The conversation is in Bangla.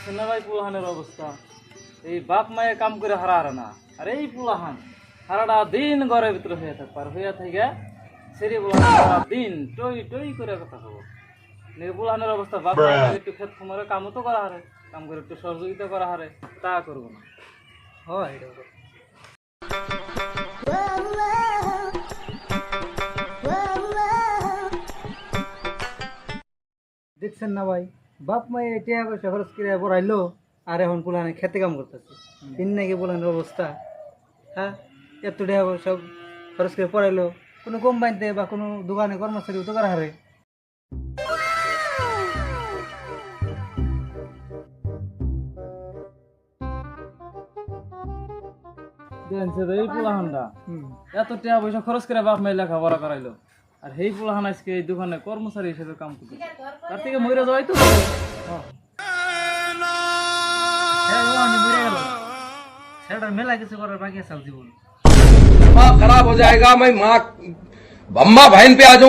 দেখছেন না ভাই পুলাহানের অবস্থা এই বাপ মায়ে কাম করে হারা হারে না আর এই পুলাহান সারাটা দিন ঘরের ভিতরে হয়ে থাকবে আর হইয়া থেকে সেরি পুলাহান সারা দিন টই টই করে কথা হব পুলাহানের অবস্থা বাপ মায়ের একটু ক্ষেত কুমারে কামও তো করা হারে কাম করে একটু সহযোগিতা করা হারে তা করব না হয় দেখছেন না ভাই বাপ মায়ে টিয়া পয়সা খরচ করে পড়াইলো আর এখন পুলানে খেতে কাম করতেছে তিন নাকি পুলানের অবস্থা হ্যাঁ এত টাকা পয়সা খরচ করে পড়াইলো কোনো কোম্পানিতে বা কোনো দোকানে কর্মচারী তো করা হারে এই পুলাহানটা এত টাকা পয়সা খরচ করে বাপ মাই লেখাপড়া করাইলো আর সেই পুলাহান আজকে এই দোকানে কর্মচারী হিসেবে কাম করতে তার থেকে মরে যাওয়াই তো ভালো। হ্যাঁ ও আমি মরে গেল সেটার মেলা কিছু করার বাকি আছে জীবন दिमाग खराब हो जाएगा मैं माँ अम्मा बहन पे आ जाऊं